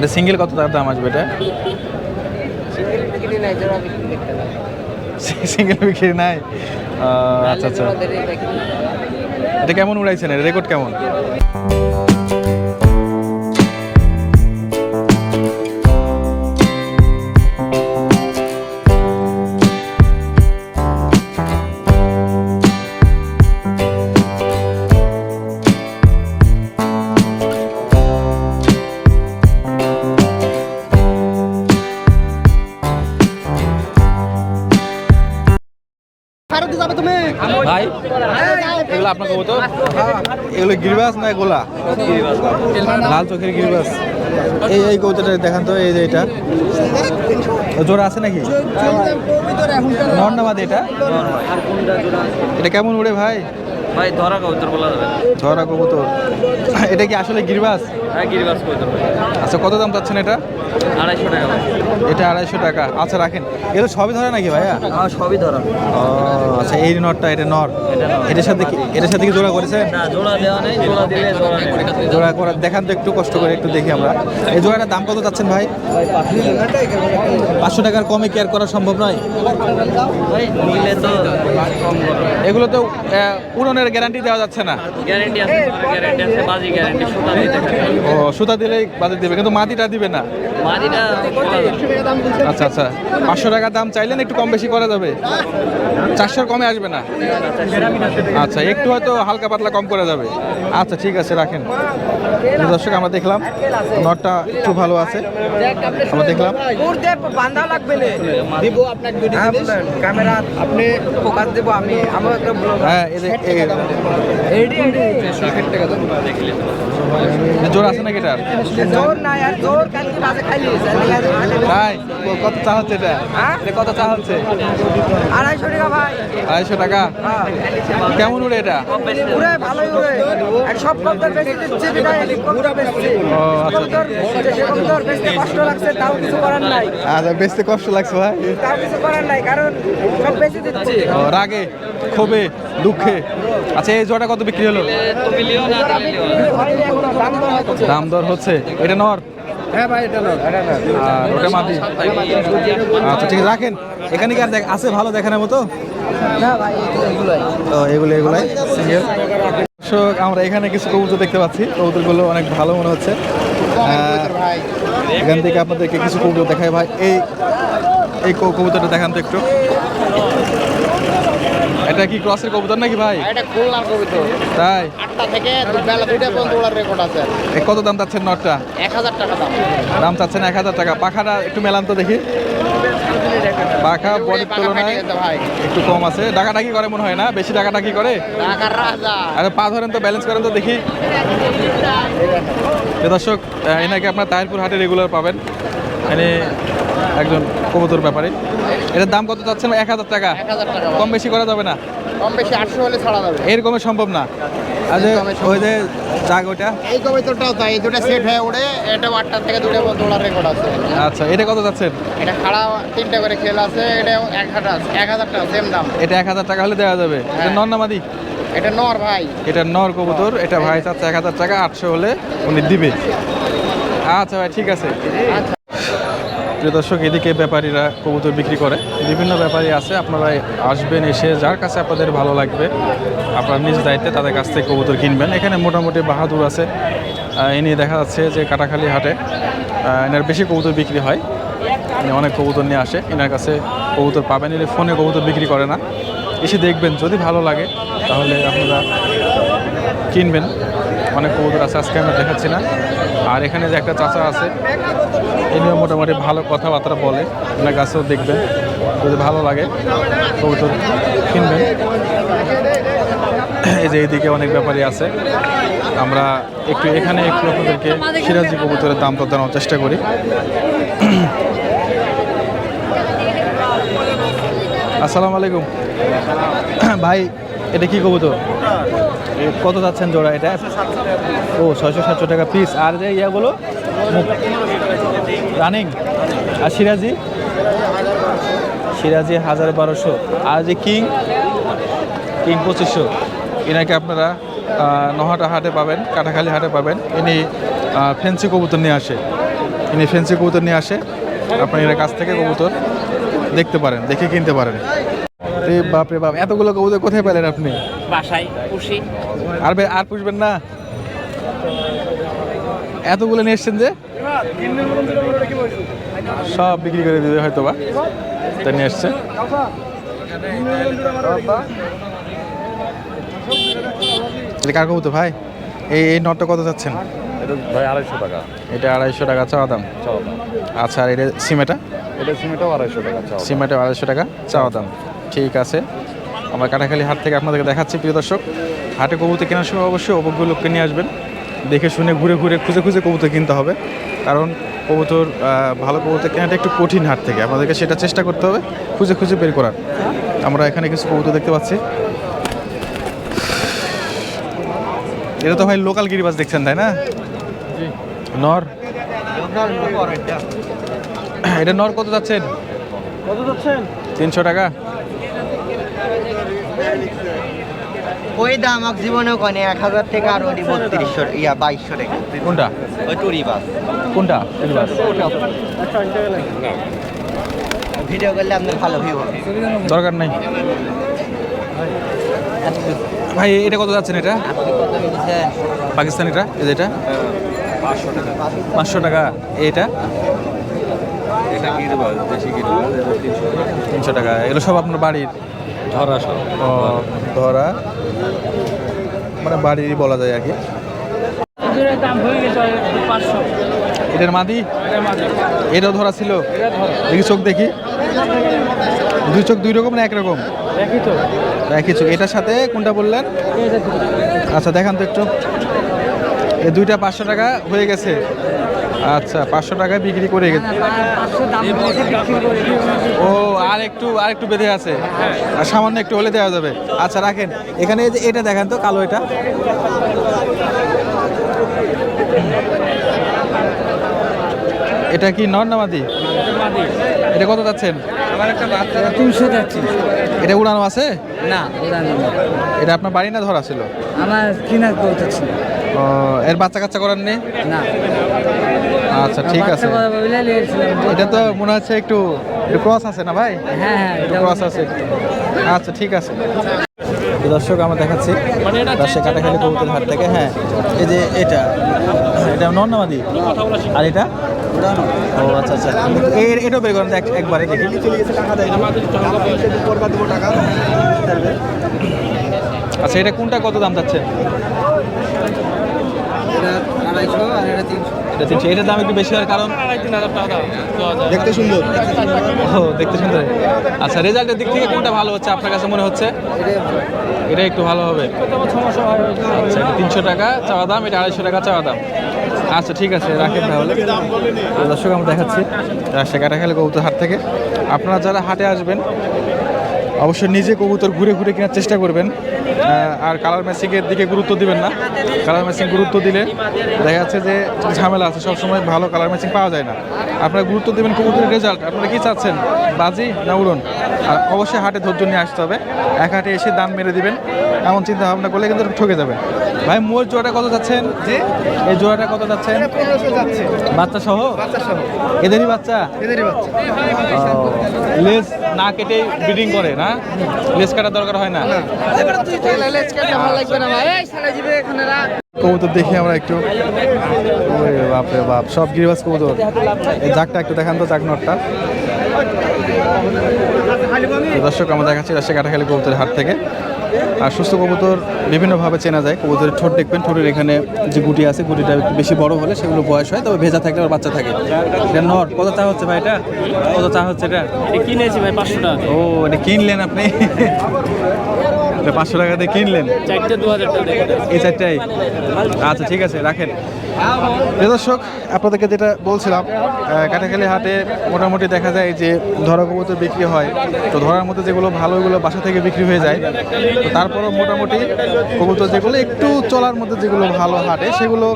এটা সিঙ্গেল কত টাকা দাম আসবে এটা? সিঙ্গেল বিক্রি নাই আচ্ছা আচ্ছা। এটা কেমন উড়াইছেন? রেকর্ড কেমন? ভাই এগুলো আপনার কবুতর? এগুলো গিরিবাস না গোলা লাল চোখের গিরিবাস। এই এই কবুতরটা দেখান তো এই যে এটা। জোড়া আছে নাকি? নর না বাদে এটা? এটা কেমন উড়ে ভাই? ভাই ধরা কবুতর বলা যাবে। ধরা কবুতর। এটা কি আসলে গিরিবাস? হ্যাঁ গিরিবাস কবুতর আচ্ছা কত দাম চাচ্ছেন এটা? আড়াইশো টাকা এটা আড়াইশো টাকা। আচ্ছা রাখেন। এগুলো সবই ধরে নাকি ভাইয়া? হ্যাঁ সবই ধরা। ও আচ্ছা এই নরটা এটা নর। এটার সাথে কি এটার সাথে কি জোড়া করেছেন? না জোড়া দেওয়া নেই জোড়া দিলে জোড়া জোড়া করা দেখান তো একটু কষ্ট করে একটু দেখি আমরা। এই জোড়াটার দাম কত চাচ্ছেন ভাই? পাঁচশো টাকার কমে কেয়ার করা সম্ভব নয়? এগুলো তো উড়নের গ্যারান্টি দেওয়া যাচ্ছে না। গ্যারেন্টি আছে গ্যারেন্টি আছে বাজি গ্যারেন্টি সুতা দিতে ও সুতা দিলেই বাদে দিবে কিন্তু মাটিটা দিবে না। আচ্ছা আচ্ছা। পাঁচশো টাকার দাম চাইলেন একটু কম বেশি করা যাবে। চারশোর কমে আসবে না? আচ্ছা একটু হয়তো হালকা পাতলা কম করা যাবে। আচ্ছা ঠিক আছে রাখেন। দর্শক আমরা দেখলাম নটটা একটু ভালো আছে। আমরা দেখলাম। বান্ধা লাগবে দিব আপনাকে ক্যামেরা আপনি ফোকাস দেব আমি আমার একটা হ্যাঁ এই যে- এই- এডি এডি। 60 টাকা দাম এই জোর আছে নাকি এটার? জোর না আর জোর কালকে খাইলি কত চা হচ্ছে এটা? হ্যাঁ? কত চা হচ্ছে? আড়াইশো টাকা ভাই। আড়াইশো টাকা? হ্যাঁ। কেমন উড়ে এটা? উড়ে ভালোই উড়ে। সব কবুতর বেশি দিচ্ছে বিনা হেলিকপ্টার বেশি। আচ্ছা কবুতর কবুতর বেশি কষ্ট লাগছে তাও কিছু করার নাই। আচ্ছা কষ্ট লাগছে ভাই? তাও কিছু করার নাই কারণ সব বেশি দিচ্ছে। রাগে ক্ষোভে দুঃখে। আচ্ছা এই জোড়া কত বিক্রি হলো? দাম দর হচ্ছে। এটা নর? হ্যাঁ ভাই এটা না ওটা আচ্ছা ঠিক আছে রাখেন। এখানে কি আর দেখ- আছে ভালো দেখানোর মতো? না ভাই এগুলো এগুলাই। সিঙ্গেল দর্শক আমরা এখানে কিছু কবুতর দেখতে পাচ্ছি। কবুতরগুলো অনেক ভালো মনে হচ্ছে। এখান থেকে আপনাদেরকে কিছু কবুতর দেখায় ভাই। এই এই কবুতরটা দেখান তো একটু। এটা কি ক্রসের কবুতর নাকি ভাই? এটা খুলনার কবিতা তাই? আটটা থেকে বেলা দুইটা পর্যন্ত ওড়ার রেকর্ড আছে। কত দাম চাচ্ছেন নটটা? এক হাজার টাকা দাম। দাম চাচ্ছেন এক হাজার টাকা। পাখাটা একটু মেলান তো দেখি। পাখা বডির তুলনায় ভাই। একটু কম আছে। ডাকাডাকি করে মনে হয় না? বেশি ডাকাডাকি করে? আরে পা ধরেন তো ব্যালেন্স করেন তো দেখি। দর্শক এনাকে আপনার তাহিরপুর হাটে রেগুলার পাবেন। এনে একজন কবুতর ব্যাপারে। এটার দাম কত চাচ্ছেন এক হাজার টাকা। কম বেশি করা যাবে না? কম বেশি আটশো হলে ছাড়া যাবে। এর কমে সম্ভব না। ওই যে জাগ ওইটা। এই কবিতাটাও তাই দুটো সেট হয়ে আটটা থেকে পর্যন্ত রেকর্ড আছে। আচ্ছা এটা কত চাচ্ছেন? এটা খাড়া তিনটা করে খেল আছে এটা এক হাজার এক হাজার টাকা সেম দাম। এটা এক হাজার টাকা হলে দেওয়া যাবে। এটা হ্যাঁ। নর নামাদি এটা নর ভাই। এটা নর কবুতর। এটা ভাই চাচ্ছে এক হাজার টাকা আটশো হলে উনি দিবে। আচ্ছা ভাই ঠিক আছে। আচ্ছা। প্রিয় দর্শক এদিকে ব্যাপারীরা কবুতর বিক্রি করে। বিভিন্ন ব্যাপারী আছে আপনারা আসবেন এসে যার কাছে আপনাদের ভালো লাগবে আপনারা নিজ দায়িত্বে তাদের কাছ থেকে কবুতর কিনবেন। এখানে মোটামুটি বাহাদুর আছে আহ, এ নিয়ে দেখা যাচ্ছে যে কাটাখালি হাটে এনার বেশি কবুতর বিক্রি হয়। ইনি অনেক কবুতর নিয়ে আসে এনার কাছে কবুতর পাবেন এলে ফোনে কবুতর বিক্রি করে না। এসে দেখবেন যদি ভালো লাগে তাহলে আপনারা কিনবেন। অনেক কবুতর আছে আজকে আমরা দেখাচ্ছি না। আর এখানে যে একটা চাচা আছে এনিও মোটামুটি ভালো কথাবার্তা বলে। ওনার কাছেও দেখবেন, যদি ভালো লাগে, কবুতর কিনবেন। এই যে এইদিকে অনেক ব্যাপারই আছে। আমরা একটু এখানে একটু আপনাদেরকে সিরাজি কবুতরের দাম দর জানানোর চেষ্টা করি। আসসালামু আলাইকুম। ভাই, এটা কি কবুতর? কত যাচ্ছেন জোড়া এটা? ও, ছয়শো সাতশো টাকা পিস আর যে ইয়াগুলো রানিং। আর সিরাজি? সিরাজি হাজার বারোশো। আর যে কিং? কিং পঁচিশশো। এনাকে আপনারা নহাটা হাটে পাবেন কাটাখালি হাটে পাবেন। ইনি ফেন্সি কবুতর নিয়ে আসে। ইনি ফেন্সি কবুতর নিয়ে আসে। আপনি এর কাছ থেকে কবুতর দেখতে পারেন দেখে কিনতে পারেন। রে বাপ রে বাপ এতগুলো কবুতর কোথায় পেলেন আপনি? বাসায় খুশি আর বে- আর পুষবেন না? এতগুলো নিয়ে এসছেন যে? সব বিক্রি করে দিবে হয়তো বা তা নিয়ে এসছে। কার কবুতর ভাই? এই এই নটটা কত যাচ্ছেন ভাই আড়াইশো টাকা। এটা আড়াইশো টাকা চাওয়া দাম? আচ্ছা আর এটা সিমেটা এটা? সিমেন্টও আড়াইশো টাকা চাওয়া দাম। সিমেটা আড়াইশো টাকা চাওয়া দাম। ঠিক আছে। আমরা কাটাখালি হাট থেকে আপনাদেরকে দেখাচ্ছি প্রিয় দর্শক। হাটে কবুতর কেনার সময় অবশ্যই অবজ্ঞ লোককে নিয়ে আসবেন। দেখে শুনে ঘুরে ঘুরে খুঁজে খুঁজে কবুতর কিনতে হবে। কারণ কবুতর ভালো কবুতর কেনাটা একটু কঠিন হাট থেকে। আমাদেরকে সেটা চেষ্টা করতে হবে খুঁজে খুঁজে বের করার। আমরা এখানে কিছু কবুতর দেখতে পাচ্ছি। এটা তো ভাই লোকাল গিরিবাজ দেখছেন তাই না? নর। এটা নর কত যাচ্ছেন? কত যাচ্ছেন? তিনশো টাকা। ওই দাম এক জীবনেও কনে এক হাজার থেকে আর ওই বত্রিশশো ইয়া বাইশশো টাকা। কোনটা? ওই টুরি বাস। কোনটা? গিরিবাজ ভিডিও করলে আপনার ভালো ভিউ হবে। দরকার নাই। ভাই এটা কত যাচ্ছেন এটা? পাকিস্তানিটা এই যেটা পাঁচশো টাকা। এটা? তিনশো টাকা। এগুলো সব আপনার বাড়ির? ধরা সব। ও, ধরা। মানে বাড়িরই বলা যায় আর কি। এটার মাদি? এটাও ধরা ছিল? দেখি চোখ দেখি। দুই চোখ দুই রকম না একরকম একই চোখ। এটার সাথে কোনটা বললেন? আচ্ছা দেখান তো একটু। এই দুইটা পাঁচশো টাকা হয়ে গেছে। আচ্ছা পাঁচশো টাকায় বিক্রি করে করে ও আর একটু আর একটু বেঁধে আছে। আর সামান্য একটু হলে দেওয়া যাবে। আচ্ছা রাখেন। এখানে যে এটা দেখেন তো কালো এটা। এটা কি নর নামাদি এটা কত যাচ্ছেন? তিনশো যাচ্ছি এটা উড়ানো আছে? না উড়ানো এটা আপনার বাড়ি না ধরা ছিল? আমার কিনার করতেছি ও, এর বাচ্চা কাচ্চা করার নেই? না। আচ্ছা ঠিক আছে। এটা তো মনে হচ্ছে একটু ক্রস আছে না ভাই? হ্যাঁ হ্যাঁ একটু ক্রস আছে একটু। আচ্ছা ঠিক আছে। দর্শক আমরা দেখাচ্ছি রাজশাহী কাটাখালি কবুতর হাট থেকে। হ্যাঁ এই যে এটা এটা নন্নামাদি আর এটা? ও আচ্ছা আচ্ছা। এর এটাও বের করেন একবারে আচ্ছা এটা কোনটা কত দাম যাচ্ছে? এটার দাম একটু বেশি হওয়ার কারণ? দেখতে সুন্দর ও দেখতে সুন্দর। আচ্ছা রেজাল্টের দিক থেকে কোনটা ভালো হচ্ছে আপনার কাছে মনে হচ্ছে? এটা একটু ভালো হবে। আচ্ছা এটা তিনশো টাকা চাওয়া দাম এটা আড়াইশো টাকা চাওয়া দাম। আচ্ছা ঠিক আছে, রাখেন তাহলে। দর্শক, আমরা দেখাচ্ছি রাজশাহী কাটাখালী কবুতর হাট থেকে। আপনারা যারা হাটে আসবেন, অবশ্যই নিজে কবুতর ঘুরে ঘুরে কেনার চেষ্টা করবেন। আর কালার ম্যাচিংয়ের দিকে গুরুত্ব দিবেন না। কালার ম্যাচিং গুরুত্ব দিলে দেখা যাচ্ছে যে ঝামেলা আছে সবসময় ভালো কালার ম্যাচিং পাওয়া যায় না। আপনারা গুরুত্ব দেবেন কবুতরের রেজাল্ট আপনারা কি চাচ্ছেন বাজি না উড়ন? আর অবশ্যই হাটে ধৈর্য নিয়ে আসতে হবে। এক হাটে এসে দাম মেরে দিবেন এমন চিন্তা ভাবনা করলে কিন্তু ঠকে যাবে ভাই মোর জোড়াটা কত যাচ্ছেন? যে এই জোড়াটা কত যাচ্ছেন? বাচ্চা সহ বাচ্চা এদেরই বাচ্চা? এদেরই বাচ্চা। লেজ না কেটে ব্রিডিং করে না? লেজ কাটার দরকার হয় না? কবুতর দেখি আমরা একটু। ওরে বাপ বাপ সব গিরিবাজ কবুতর। এই জাকটা একটু দেখান তো জাক নটটা। দর্শক আমরা দেখাচ্ছি রাজশাহী কাটাখালী কবুতরের হাট থেকে। আর সুস্থ কবুতর বিভিন্নভাবে চেনা যায়। কবুতরের ঠোঁট দেখবেন ঠোঁটের এখানে যে গুটি আছে গুটিটা একটু বেশি বড় হলে সেগুলো বয়স হয় তবে ভেজা থাকলে আর বাচ্চা থাকে। এটা নর কত চা হচ্ছে ভাই এটা? কত চা হচ্ছে এটা? এটা কিনেছি ভাই পাঁচশো টাকা। ও এটা কিনলেন আপনি? এটা পাঁচশো টাকা দিয়ে কিনলেন? চারটে দু হাজার এই চারটাই? আচ্ছা ঠিক আছে রাখেন। দর্শক আপনাদেরকে যেটা বলছিলাম কাটাখালি হাটে মোটামুটি দেখা যায় যে ধরা কবুতর বিক্রি হয়। তো ধরার মধ্যে যেগুলো ভালো ওগুলো বাসা থেকে বিক্রি হয়ে যায়। তো তারপরও মোটামুটি কবুতর যেগুলো একটু চলার মধ্যে যেগুলো ভালো হাটে সেগুলো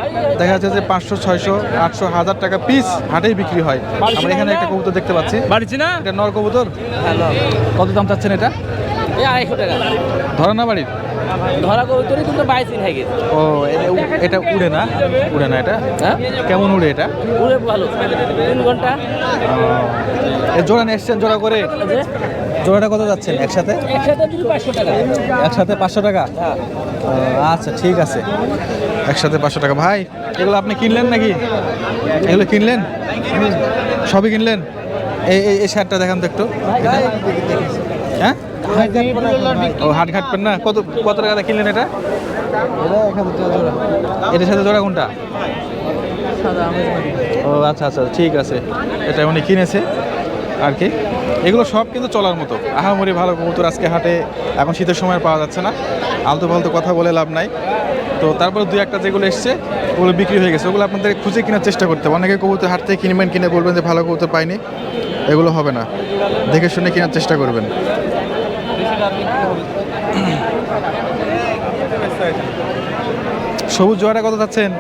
দেখা যাচ্ছে যে পাঁচশো ছয়শো আটশো হাজার টাকা পিস হাটেই বিক্রি হয়। আমরা এখানে একটা কবুতর দেখতে পাচ্ছি। এটা নর কবুতর? কত দাম চাচ্ছেন এটা? এই আড়াইশো টাকা। ধরা না বাড়ির ধরা কবুতরই কিন্তু বাইসিন হয়ে গেছে। ও এটা উড়ে না? উড়ে না এটা? হ্যাঁ? কেমন উড়ে এটা? পুরো ভালো। তিন ঘণ্টা। জোড়া নিয়ে এসছেন জোড়া করে? জোড়াটা কত যাচ্ছেন? একসাথে? একসাথে পাঁচশো টাকা। ও, আচ্ছা ঠিক আছে। একসাথে পাঁচশো টাকা। ভাই এগুলো আপনি কিনলেন নাকি? এগুলো কিনলেন? সবই কিনলেন? এই এই- এই শার্টটা দেখান তো একটু। হ্যাঁ? ও হাট ঘাটবেন না কত কত টাকা কিনলেন এটা? এটার সাথে জোড়া কোনটা? ও আচ্ছা আচ্ছা ঠিক আছে। এটা উনি কিনেছে। আর কি? এগুলো সব কিন্তু চলার মতো। আহামরি ভালো কবুতর আজকে হাটে। এখন শীতের সময় পাওয়া যাচ্ছে না। আলতু ফালতু কথা বলে লাভ নাই। তো তারপরে দুই একটা যেগুলো এসছে ওগুলো বিক্রি হয়ে গেছে। ওগুলো আপনাদের খুঁজে কেনার চেষ্টা করতে হবে। অনেকে কবুতর হাট থেকে কিনবেন কিনে বলবেন যে ভালো কবুতর পাইনি। এগুলো হবে না। দেখে শুনে কেনার চেষ্টা করবেন। সবুজ জোয়ারা কত চাচ্ছেন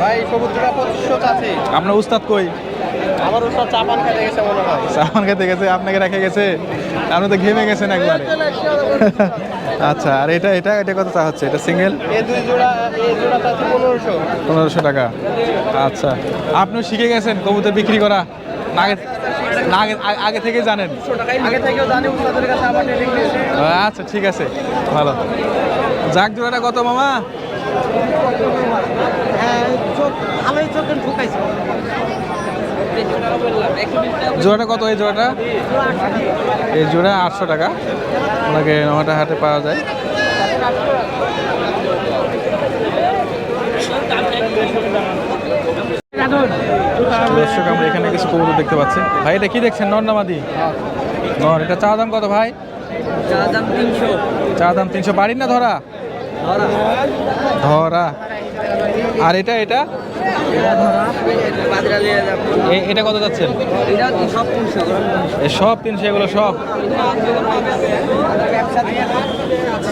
ভাই সবুজ জোড়া পঁচিশশো আছে আপনার উস্তাদ কই? আমার ওসব চাপান খেতে গেছে মনে হয়। সামান খেতে গেছে আপনাকে রেখে গেছে? আপনি তো ঘেমে গেছেন একবারে। আচ্ছা আর এটা এটা এটা কত চা হচ্ছে? এটা সিঙ্গেল এই দুই জোড়া এই জোড়াটা আছে পনেরোশো। পনেরোশো টাকা। আচ্ছা আপনিও শিখে গেছেন কবুতর বিক্রি করা? না না আগে আগে- থেকে জানেন। আগে থেকেও জানি উস্তাদের কাছে আবার আচ্ছা ঠিক আছে। ভালো। যাক জোড়াটা কত মামা? ঢুকাইছে জোড়াটা কত এই জোড়াটা? এই জোড়া আটশো টাকা। ওনাকে নটা হাটে পাওয়া যায়। দর্শক আমরা এখানে কিছু কবুতর দেখতে পাচ্ছি। ভাই এটা কি দেখছেন? নর নামাদি নর এটা চা দাম কত ভাই? চা দাম তিনশো। চা দাম তিনশো। বাড়ির না ধরা? ধরা। আর এটা এটা? এটা কত যাচ্ছেন? সব তিনশো। এ সব তিনশো এগুলো সব?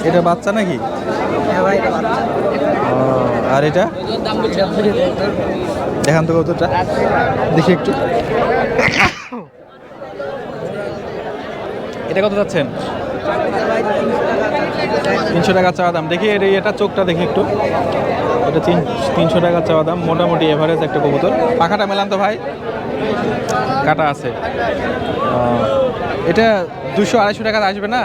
এটা বাচ্চা নাকি? ও, আর এটা? দেখান তো কতটা। দেখি একটু। এটা কত যাচ্ছেন? তিনশো টাকা চাওয়া দাম। দেখি এর এটা চোখটা দেখি একটু। এটা তিন তিনশো টাকা চাওয়া দাম। মোটামুটি এভারেজ একটা কবুতর। পাখাটা মেলান তো ভাই। কাটা আছে। এটা দুশো আড়াইশো টাকা আসবে না?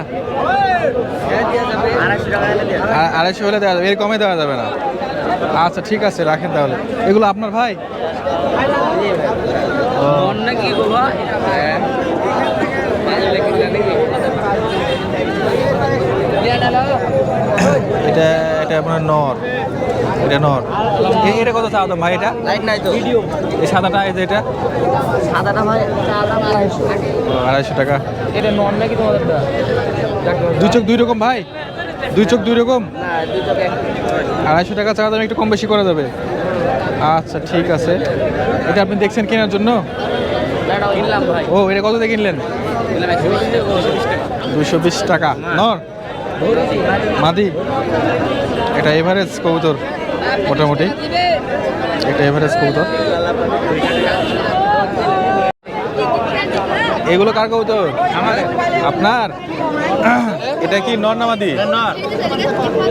আড়াইশো হলে দেওয়া যাবে। এর কমে দেওয়া যাবে না। আচ্ছা ঠিক আছে রাখেন তাহলে। এগুলো আপনার ভাই? ও, অন্য এটা এটা আপনার নর। এটা নর। এটা কত চাওয়া দাম ভাই এটা? লাইট নাই তো। এই সাদাটা এই যে এটা? সাদাটা ভাই আড়াইশো। টাকা। এটা নন নাকি তোমাদের দুই চোখ দুই রকম ভাই? দুই চোখ দুই রকম? আড়াইশো টাকা চাওয়া দাম একটু কম বেশি করা যাবে। আচ্ছা ঠিক আছে। এটা আপনি দেখছেন কেনার জন্য? ও এটা কত দিয়ে কিনলেন? দুশো বিশ টাকা। নর মাদি এটা এভারেজ কবুতর মোটামুটি। এটা এভারেজ কবুতর। এগুলো কার কবুতর? আপনার? এটা কি নর। নামাদি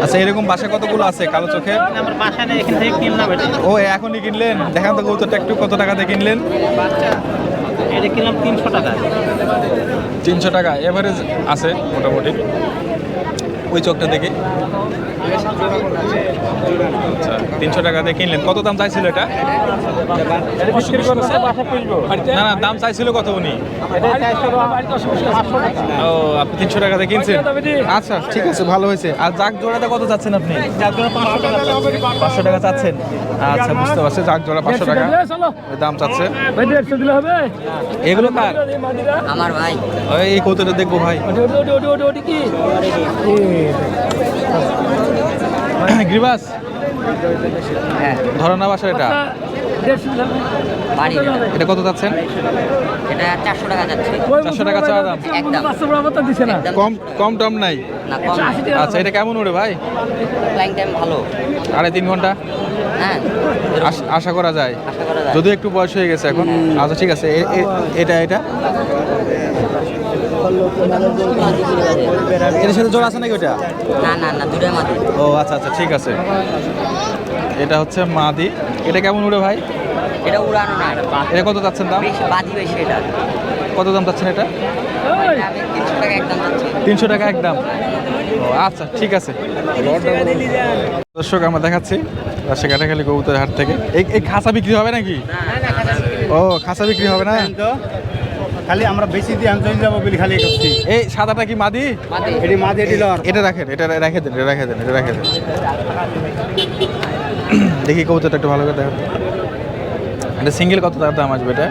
আচ্ছা এরকম বাসা কতগুলো আছে কালো কিনলাম ও এখনই কিনলেন? দেখান তো কবুতরটা একটু কত টাকাতে কিনলেন? এটা কিনলাম তিনশো টাকা। তিনশো টাকা এভারেজ আছে মোটামুটি। ওই চোখটা দেখে। আচ্ছা তিনশো টাকা দিয়ে কিনলেন। কত দাম চাইছিল এটা? না না দাম চাইছিল কত উনি? ও আপনি তিনশো টাকা দিয়ে কিনছেন? আচ্ছা ঠিক আছে ভালো হয়েছে। আর জাক জোড়াতে কত চাচ্ছেন আপনি? পাঁচশো টাকা চাচ্ছেন। আচ্ছা বুঝতে পারছি জাক জোড়া পাঁচশো টাকা। দাম চাচ্ছে। এগুলো কার? আমার ভাই। এই কৌতটা দেখব ভাই। গ্রিবাস। হ্যাঁ। ধরো না বাসার এটা? এটা কত চাচ্ছেন এটা চারশো টাকা যাচ্ছে। চারশো টাকা চাওয়া দাম। কম কম টম নাই? আচ্ছা এটা কেমন ওরে ভাই? ফ্লাইং টাইম ভালো। আড়াই তিন ঘণ্টা? হ্যাঁ। আশ- আশা করা যায়। আশা করা যায়। যদিও একটু বয়স হয়ে গেছে এখন। আচ্ছা ঠিক আছে। এটা এটা? এর সাথে জোড়া আছে নাকি ওটা না না না দুটাই মাদি। ও আচ্ছা আচ্ছা ঠিক আছে। এটা হচ্ছে মাদি। এটা কেমন উড়ে ভাই? এটা উড়ানো না এটা কত যাচ্ছেন দাম? বাদি বেশি এটা। কত দাম যাচ্ছেন এটা? তিনশো টাকা একদম আচ্ছা ঠিক আছে। দর্শক আমরা দেখাচ্ছি রাজশাহী কাটাখালী কবুতর হাট থেকে। এই খাসা বিক্রি হবে নাকি? ও খাসা বিক্রি হবে না? খালি আমরা বেশি দিয়ে আনতে যাব বলে খালি করছি। এই সাদাটা কি মাদি? এটি মাঝে এটি লর। এটা রাখেন এটা রেখে দেন এটা রেখে দেন এটা রেখে দেন। দেখি কবুতরটা একটু ভালো করে দেখেন। এটা সিঙ্গেল কত টাকার দাম আসবে এটা?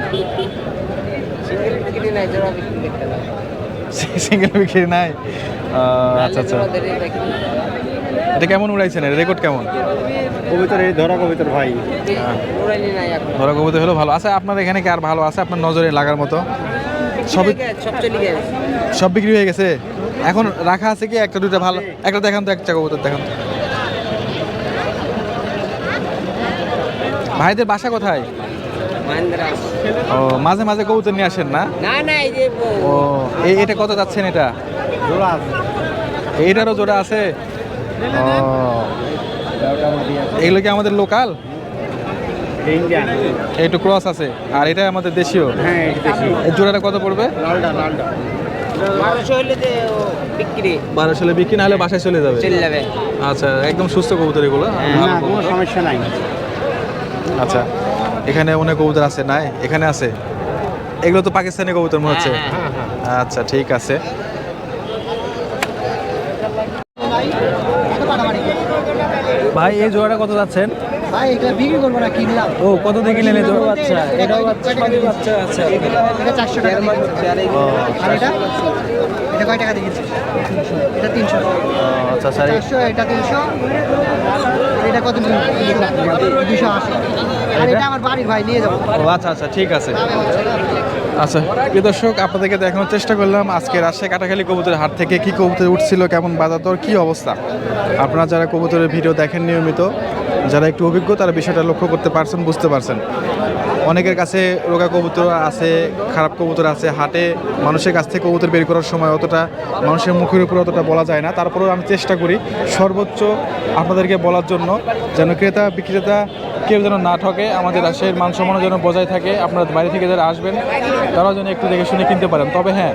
সিঙ্গেল বিক্রি নাই আহ, আচ্ছা আচ্ছা। এটা কেমন উড়াইছেন? রেকর্ড কেমন? কবিতর এই ধরা কবিতর ভাই। ধরা কবুতর হলো ভালো। আচ্ছা আপনার এখানে কি আর ভালো আছে? আপনার নজরে লাগার মতো? সবই সব বিক্রি হয়ে গেছে? এখন রাখা আছে কি? একটা দুটো ভালো একটা দেখান তো একটা কবুতর দেখান তো। ভাইদের বাসা কোথায়? ও মাঝে মাঝে কবুতর নিয়ে আসেন না? না না এই যে ও এই এটা কত যাচ্ছেন এটা? জোড়া আছে। এইটারও জোড়া আছে? এগুলো কি আমাদের লোকাল? একটু ক্রস আছে। আর এটা আমাদের দেশীয়? হ্যাঁ জোড়াটা কত পড়বে? লালটা লালটা বারোশো হলে বিক্রি। বারো সালে বিক্রি না হলে বাসায় চলে যাবে? আচ্ছা একদম সুস্থ কবুতর এগুলো? কোনো সমস্যা নাই। আচ্ছা এখানে অনেক কবুতর আছে নাই? এখানে আছে? এগুলো তো পাকিস্তানি কবুতর মনে হচ্ছে? আচ্ছা ঠিক আছে। ভাই এই জোড়াটা কত যাচ্ছেন? ভাই এটা বিক্রি করব না কিনলাম। ও কত দিয়ে কিনলেন এই জোড়া বাচ্চা এটাও বাচ্চা বাচ্চা আছে এটা চারশো টাকা আর এটা? এটা কয় টাকা দিয়ে কিনছিস? এটা তিনশো। আচ্ছা আচ্ছা চারশো এটা তিনশো। এটা কত দুশো আশি। আর এটা? আমার বাড়ির ভাই নিয়ে যাব। ও আচ্ছা আচ্ছা ঠিক আছে। আচ্ছা প্রিয় দর্শক, আপনাদেরকে দেখানোর চেষ্টা করলাম আজকে রাজশাহী কাটাখালী কবুতরের হাট থেকে কি কবুতর উঠছিল, কেমন বাজার দর কী অবস্থা? আপনারা যারা কবুতরের ভিডিও দেখেন নিয়মিত, যারা একটু অভিজ্ঞ তারা বিষয়টা লক্ষ্য করতে পারছেন, বুঝতে পারছেন। অনেকের কাছে রোগা কবুতর আছে, খারাপ কবুতর আছে, হাটে মানুষের কাছ থেকে কবুতর বের করার সময় অতটা মানুষের মুখের উপর অতটা বলা যায় না। তারপরেও আমি চেষ্টা করি সর্বোচ্চ আপনাদেরকে বলার জন্য যেন ক্রেতা, বিক্রেতা কেউ যেন না ঠকে, আমাদের রাজশাহীর মান সম্মান যেন বজায় থাকে, আপনারা বাইরে থেকে যারা আসবেন, তারাও যেন একটু দেখে শুনে কিনতে পারেন। তবে হ্যাঁ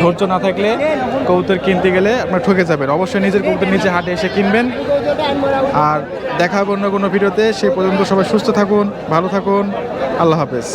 ধৈর্য না থাকলে কবুতর কিনতে গেলে আপনার ঠকে যাবেন। অবশ্যই নিজের কবুতর নিজে হাটে এসে কিনবেন। আর দেখা হবে অন্য কোনো ভিডিওতে। সে পর্যন্ত সবাই সুস্থ থাকুন, ভালো থাকুন। আল্লাহ হাফেজ।